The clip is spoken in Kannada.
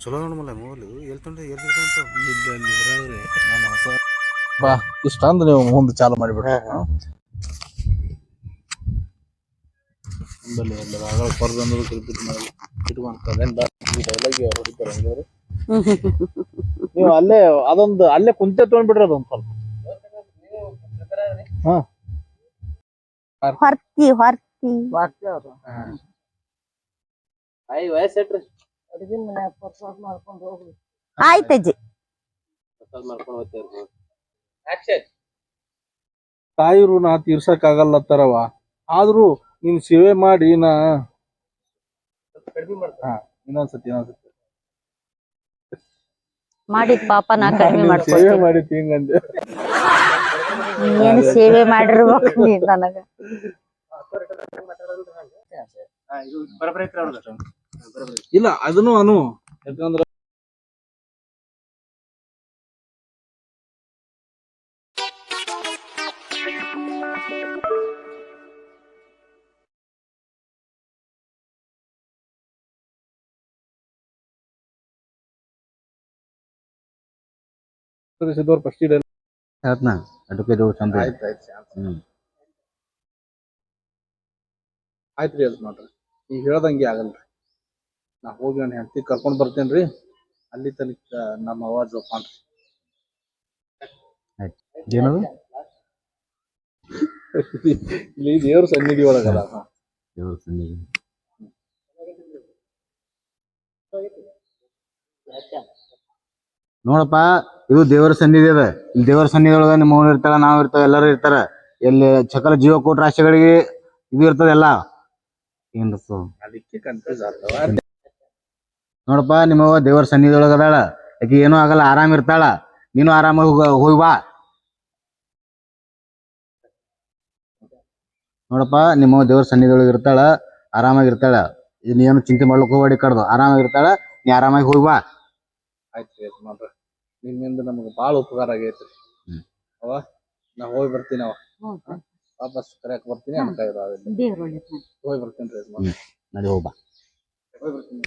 ಚಲೋ ನೋಡಮಲ್ಲ ಮೊಬೈಲ್ ಹೊಸ ಬಾ ಇಷ್ಟ ಅಂದ್ರೆ ನೀವು ಮುಂದೆ ಚಾಲು ಮಾಡಿಬಿಡ್ರಿ. ನಿಂಬಲ್ಲಿ ಎಲ್ಲ ಮಾಡಲ್ಲ ಬಾ ಈ ಹೊಡಿತಾರೆ ಹಂಗಾದ್ರೆ ನೀವು ಅಲ್ಲೇ ಅದೊಂದು ಅಲ್ಲೇ ಕುಂತೆ ತೊಗೊಂಡ್ಬಿಡ್ರಿ ಅದೊಂದು ಸ್ವಲ್ಪ. ಹಾ. ಹೊರ್ತಿ ಹೊರ್ತಿ. ಆಯ್ತಜ್ಜಿ ತಾಯಿರು ನಾ ತೀರ್ಸಕ್ ಆಗಲ್ಲತ್ತಾರವ ಆದ್ರೂ ನೀನ್ ಸೇವೆ ಮಾಡಿ ನಾ ಹಾ ಇನ್ನೊಂದ್ಸತಿ ಇನ್ನೊಂದ್ಸತಿ. ಮಾಡಿದ್ ಪಾಪ ನಾ ಕಡಿಮೆ ನೀನ್ ಸೇವೆ ಮಾಡಿತ್ತು ಹಿಂಗಂದೆ ಏನ್ ಸೇವೆ ಮಾಡಿರ್ಬೇಕು ನೀ ನನಗ? ಇಲ್ಲ ಅದನ್ನು ಅನು ಯಾಕಂದ್ರ ಸಿದ್ದವ್ರ ಫಸ್ಟ್ ಇಡ ಹೇಳ್ತನ ಅಡ್ವೊಕೇಟ್ ಚಂದ ಆಯ್ತು ಅದು ನೋಡ್ರಿ ಈಗ ಹೇಳ್ದಂಗೆ ಆಗಲ್ರಿ. ನಾ ಹೋಗಿ ನನ್ನ ಹೆಂಡತಿ ಕರ್ಕೊಂಡ್ ಬರ್ತೇನ್ರಿ. ಅಲ್ಲಿ ತನಕ ನಮ್ಮ ಅವ್ವ ಜೋಪಾನ್ರಿ ಏನದು? ಇಲ್ಲಿ ದೇವ್ರ ಸನ್ನಿಧಿ ಒಳಗದ ದೇವ್ರ ಸನ್ನಿಧಿ. ನೋಡಪ್ಪ ಇದು ದೇವರ ಸನ್ನಿಧಿ ಅದ. ಇಲ್ಲಿ ದೇವರ ಸನ್ನಿಧಿ ಒಳಗ ನಿಮ್ಮ ಅವ್ನು ಇರ್ತಾರ ನಾವ್ ಇರ್ತಾವ ಎಲ್ಲರೂ ಇರ್ತಾರ. ಎಲ್ಲಿ ಸಕಲ ಜೀವಕೋಟ ರಾಶಿಗಳಿಗೆ ಇದು ಇರ್ತದ ಎಲ್ಲ ಏನ್ ಅದಕ್ಕೆ ಕನ್ಫ್ಯೂಸ್ ಆಗ್ತಾವ. ನೋಡಪ್ಪ ನಿಮ್ಮವ್ವ ದೇವರ ಸನ್ನಿಧಿ ಒಳಗ ಅದಾಳ. ಆಕಿ ಏನೂ ಆಗಲ್ಲ ಆರಾಮ್ ಇರ್ತಾಳ. ನೀನು ಆರಾಮಾಗಿ ಹೋಗ ಹೋಗಿ ಬಾ. ನೋಡಪ್ಪ ನಿಮ್ಮವ್ವ ದೇವರ ಸನ್ನಿಧಿ ಒಳಗ ಇರ್ತಾಳ ಆರಾಮಾಗಿ ಇರ್ತಾಳ. ನೀ ಏನು ಚಿಂತೆ ಮಾಡ್ಲಿಕ್ಕೆ ಹೋಗಿ ಕಡ್ದು. ಆರಾಮಾಗಿ ಇರ್ತಾಳ ನೀ ಆರಾಮಾಗಿ ಹೋಗಿ ಬಾ. ಆಯ್ತು ನೋಡ್ರಿ ನಿಮ್ಮಿಂದ ನಮಗ ಬಾಳ ಉಪಕಾರ ಆಗೈತ್ರಿ. ಅವ ನಾ ಹೋಗಿ ಬರ್ತೀನಿ ಅವ ವಾಪಸ್ ಕರೆಯಕ್ ಬರ್ತೀನಿ ಅಂತ ಇರೋ ದೇವ್ರ ಹೋಗಿ ಬರ್ತೀನಿ ರೀ ಯಜಮಾನ್ರೆ. ನಡಿ ಹೋಗಿ ಬಾ. ಹೋಗಿ ಬರ್ತೀನಿ.